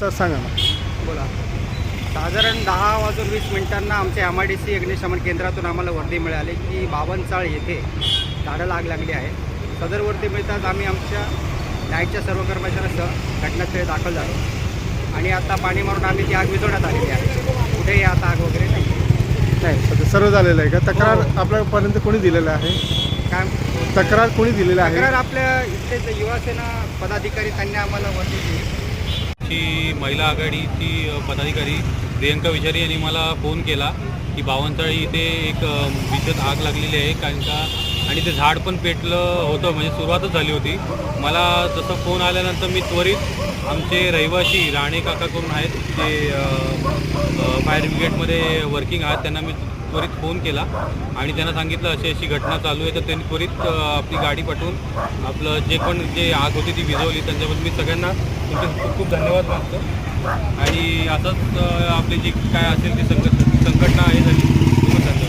Sir सांगा ना. बोला. साधारण दहा वाजून वीस मिनिटांना आमच्या एम आय डी सी अग्निशमन केंद्रातून आम्हाला वर्दी मिळाली की बावनचाळ येथे झाडाला आग लागली आहे. सदर वर्दी मिळताच आम्ही आमच्या लाईटच्या सर्व कर्मचाऱ्यांसह घटनास्थळी दाखल झालो. आणि आता पाणी मारून आम्ही ती आग विझवण्यात आलेली आहे. कुठेही आता आग वगैरे नाही. नाही सध्या सर्व झालेलं आहे का? तक्रार हो. आपल्यापर्यंत कोणी दिलेलं आहे? काय? तक्रार कोणी दिलेलं तक्रार आहे आपल्या इथले युवासेना पदाधिकारी त्यांनी आम्हाला वर्दी दिली. ची महिला आघाडीची पदाधिकारी प्रियंका विचारी यांनी मला फोन केला की बावनतळी इथे एक अ, विद्युत आग लागलेली आहे कारण का आणि ते झाड पण पेटलं होतं म्हणजे सुरुवातच झाली होती. मला जसं फोन आल्यानंतर मी त्वरित आमचे रहिवाशी राणे काका करून आहेत जे फायर ब्रिगेडमध्ये वर्किंग आहेत त्यांना मी त्वरित फोन केला आणि त्यांना सांगितलं अशी अशी घटना चालू आहे तर त्यांनी त्वरित आपली गाडी पाठवून आपलं जे पण जे आग होती ती विजवली त्यांच्याबद्दल मी सगळ्यांना तुमचे खूप खूप धन्यवाद मागतो आणि असंच आपली जी काय असेल ती संघ संघटना आहे झाली